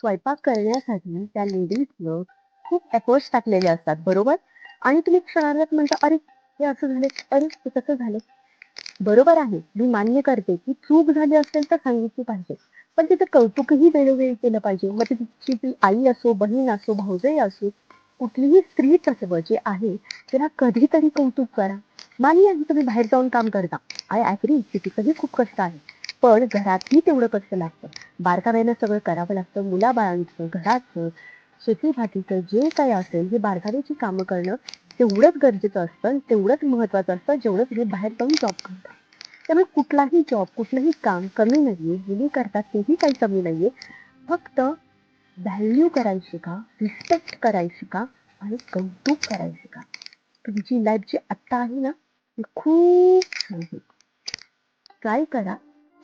स्वयंपाक करण्यासाठी त्या लेडीजनं खूप एफर्ट्स टाकलेले असतात बरोबर? आणि तुम्ही क्षणार्धात म्हणता अरे हे असं झाले अरे ते तसं झालं. बरोबर आहे. मी मान्य करते की चूक झाली असेल तर सांगितली पाहिजे. पण तिचं कौतुकही वेळोवेळी केलं पाहिजे. मग तिची ती आई असो बहीण असो भाऊजई असो कुठलीही स्त्री तत्व जे आहे तिला कधीतरी कौतुक करा. मान्य आहे तुम्ही बाहेर जाऊन काम करता. आय ऍग्री की तिचंही खूप कष्ट आहे. पण घरातही तेवढं कष्ट लागतं. बारकाव्यानं सगळं करावं लागतं. मुलाबाळांचं घराचं शेती भातीचं जे काही असेल हे बारकाव्याची कामं करणं तेवढंच गरजेचं असतं. तेवढंच महत्वाचं असतं. जेवढं तुम्ही बाहेर जाऊन जॉब करता. त्यामुळे कुठलाही जॉब कुठलंही काम कमी नाहीये. जुनी करतात तेही काही कमी नाहीये. फक्त व्हॅल्यू करायची का रिस्पेक्ट करायची का आणि कौतुक करायची का तुमची लाईफ जी आत्ता आहे ना ती खूप ट्राय करा.